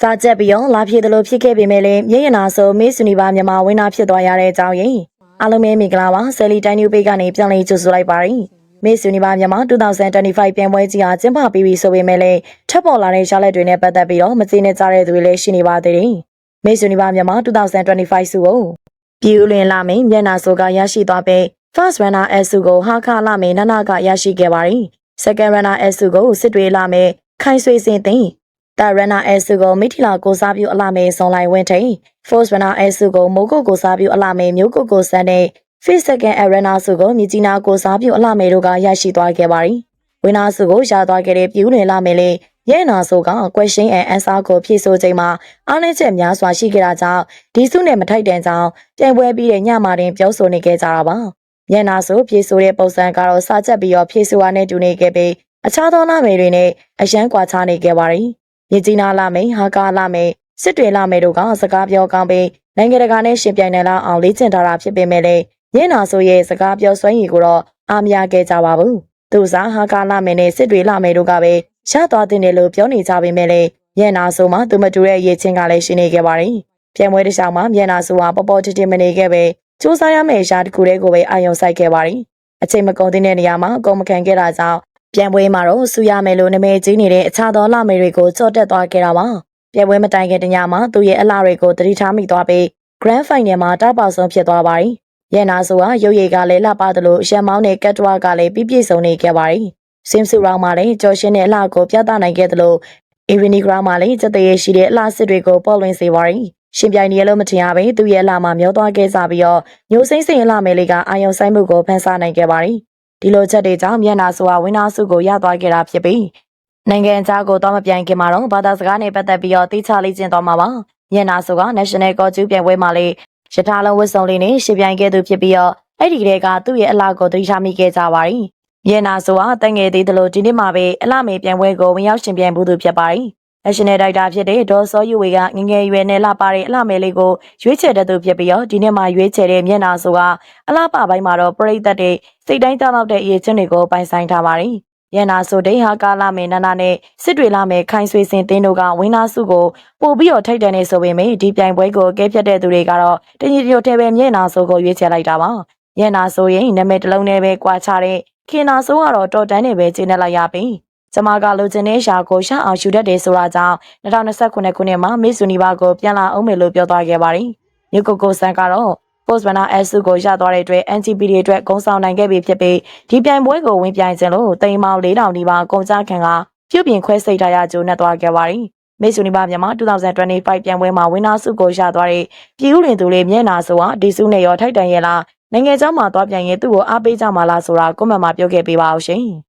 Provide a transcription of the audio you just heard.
စားကြက်ပြီးတော့လာဖြစ်တယ်လို့ဖြစ်ခဲ့ပေမဲ့လည်းမြေရနာဆိုမေးစူနီပါမြန်မာဝင်းနာဖြစ်သွားရတဲ့အကြောင်းရင်းအားလုံးပဲမင်္ဂလာပါဆယ်လီတိုင်းနျူပေကနေပြန်လည်ကြိုဆိုလိုက်ပါရစေမေးစူနီပါမြန်မာ2025ပြန်ပွဲကြီးဟာကျင်းပပြီးပြီဆိုပေမဲ့လည်းထပ်ပေါ်လာတဲ့ရှားလက်တွေနဲ့ပတ်သက်ပြီးတော့မသိနေကြတဲ့သူတွေလည်းရှိနေပါသေးတယ်မေးစူနီပါမြန်မာ2025စုကိုပြည်ဦးလွင်လာမင်းမျက်နာဆိုကရရှိသွားပြီး First runner S စုကိုဟာခလာမင်းနနကရရှိခဲ့ပါတယ် Second runner S စုကိုစစ်တွေလာမင်းခိုင်ဆွေစင်သိန်း တာရနာအဲစုကိုမိထီလာကိုစားပြုအလာမေဆောင်လိုက်ဝင်းထိန် Force Runner အဲစုကိုမိုးကုတ်ကိုစားပြုအလာမေမျိုးကုတ်ကိုစန်းတဲ့ Fifth Second Arena စုကိုမြကြီးနာကိုစားပြုအလာမေတို့ကရရှိသွားခဲ့ပါသည်။ဝင်းနာစုကိုရသွားခဲ့တဲ့ပြည်ဦးလွင်လာမေလေးရဲနာစုက question and answer ကိုဖြေဆိုချိန်မှာအားနည်းချက်များစွာရှိခဲ့တာကြောင့်ဒီစုနဲ့မထိုက်တန်ကြောင်းပြန်ပွဲပြီးတဲ့ညမှာတင်ပြောဆိုနေခဲ့ကြတာပါ။ညနာစုဖြေဆိုတဲ့ပုံစံကတော့စာချက်ပြီးတော့ဖြေဆိုရတဲ့တူနေခဲ့ပြီးအခြားသောနာမည်တွေနဲ့အရန်ကွာခြားနေခဲ့ပါတယ်။ မြကြီးနာလာမိန်ဟာကာလာမိန်စစ်တွေလာမိန်တို့ကစကားပြောကောင်းပြီးနိုင်ငံတကာနဲ့ရှင်ပြိုင်နိုင်လောက်အောင်လေ့ကျင့်ထားတာဖြစ်ပေမဲ့လည်းညနာဆိုရဲ့စကားပြောစွမ်းရည်ကိုတော့အားမရခဲ့ကြပါဘူး။သူစားဟာကာလာမိန်နဲ့စစ်တွေလာမိန်တို့ကပဲရသွားတဲ့တယ်လို့ပြောနေကြပေမဲ့လည်းညနာဆိုမှသူမတူတဲ့ရေးချင်းကလည်းရှိနေခဲ့ပါတယ်။ပြန်ပွဲတစ်ချောင်းမှာညနာဆိုဟာပေါ်ပေါ်တည်မနေခဲ့ပဲစူးစမ်းရမယ့်အရာတစ်ခုတည်းကိုပဲအာရုံစိုက်ခဲ့ပါတယ်။အချိန်မကုန်တဲ့နေရာမှာအကုန်မခံခဲ့တာကြောင့် ပြန်ပွဲမှာတော့ဆူရမယ်လို့နာမည်ကြီးနေတဲ့အခြားသောလမေတွေကိုကြော့တက်သွားခဲ့တာပါပြန်ပွဲမတိုင်ခင်တညမှာသူ့ရဲ့အလှတွေကိုတတိထားမိသွားပြီး Grand Final မှာတောက်ပေါဆုံးဖြစ်သွားပါတယ်ရဲနာဆိုဟာရုပ်ရည်ကလည်းလှပသလိုရန်မောင်းနဲ့ကတ်တဝါကလည်းပြည့်ပြည့်စုံနေခဲ့ပါတယ်စင်ဆူရောင်းမှာလည်းကြော်ရှင်းတဲ့အလှကိုပြသနိုင်ခဲ့သလိုအီဗီနီဂရာမှာလည်းစက်တရေရှိတဲ့အလှစစ်တွေကိုပေါ်လွင်စေပါတယ်ရှင်ပြိုင်နေရလို့မထင်ရပဲသူ့ရဲ့အလှမှာမျောသွားခဲ့စားပြီးတော့ညိုစိမ့်စိမ့်အလှမဲလေးကအာယုံဆိုင်မှုကိုဖန်ဆားနိုင်ခဲ့ပါတယ် ဒီလိုချက်တွေကြောင့်မြန်မာဆိုတာဝင်းနာစုကိုရသွားခဲ့တာဖြစ်ပြီးနိုင်ငံခြားကိုတော့မပြိုင်ခင်မှာတော့ဘာသာစကားနဲ့ပတ်သက်ပြီးတော့တိကျလေ့ကျင့်သွားမှာပါမြန်မာစုက National ကောကျူးပြိုင်ပွဲမှာလေရထားလုံးဝစ်စုံလေးနဲ့ရှင်ပြိုင်ခဲ့သူဖြစ်ပြီးတော့အဲ့ဒီကလေးကသူ့ရဲ့အလားကိုသတိထားမိခဲ့ကြပါရီမြန်မာစုကတန်ငယ်သေးတယ်လို့ဒီနေ့မှပဲအလားမေပြိုင်ပွဲကိုဝင်ရောက်ရှင်ပြိုင်မှုသူဖြစ်ပါရီ National Director ဖြစ်တဲ့ဒေါ်စောယူဝေကငငယ်ရွယ်နဲ့လှပတဲ့အလှမယ်လေးကိုရွေးချယ်တဲ့သူဖြစ်ပြီးတော့ဒီနေ့မှရွေးချယ်တဲ့မျက်နှာဆိုကအလှပပိုင်းမှာတော့ပရိသတ်တွေစိတ်တိုင်းကြောက်တော့တဲ့အရေးချင်းတွေကိုပိုင်ဆိုင်ထားပါတယ်။မျက်နှာဆိုဒိဟာကာလာမယ်နနာနဲ့စစ်တွေလာမယ်ခိုင်ဆွေစင်တင်းတို့ကဝင်းနာစုကိုပို့ပြီးတော့ထိုက်တန်နေဆိုပေမဲ့ဒီပြိုင်ပွဲကိုကဲဖြတ်တဲ့သူတွေကတော့တညီတညွတ်တဲ့ပဲမျက်နှာဆိုကိုရွေးချယ်လိုက်တာပါ။မျက်နှာဆိုရင်နာမည်တစ်လုံးနဲ့ပဲကွာခြားတဲ့ခင်နာဆိုကတော့တော်တန်းနဲ့ပဲကျင်းနေလိုက်ရပြီ။ ကျမကလိုချင်တဲ့ရှာကိုရှာအောင်ယူတတ်တယ်ဆိုတာကြောင့်2029ခုနှစ်မှာမစ်ဆူနီဘာကိုပြန်လာအောင်မယ်လို့ပြောသွားခဲ့ပါတယ်။မြုပ်ကိုကိုဆန်ကတော့ Post Runner S ကိုရသွားတဲ့အတွက် NGPD အတွက်ဂုံဆောင်နိုင်ခဲ့ပြီဖြစ်ပြီးဒီပြိုင်ပွဲကိုဝင်ပြိုင်ခြင်းလို့တိမ်မောင်၄တောင်ဒီပါကုန်ကြခံကပြုတ်ပြင်ခွဲစိတ်ထားရကြိုးနဲ့သွားခဲ့ပါတယ်။မစ်ဆူနီဘာမြန်မာ2025ပြိုင်ပွဲမှာဝင်းနာစုကိုရသွားတဲ့ပြည်ဦးလင်သူလေးမျက်နာဆိုဟာဒီစုနဲ့ရောထိုက်တန်ရဲ့လားနိုင်ငံเจ้าမှာသွားပြန်ရင်သူ့ကိုအားပေးကြမှာလားဆိုတာကွန်မန့်မှာပြောခဲ့ပေးပါအောင်ရှင်။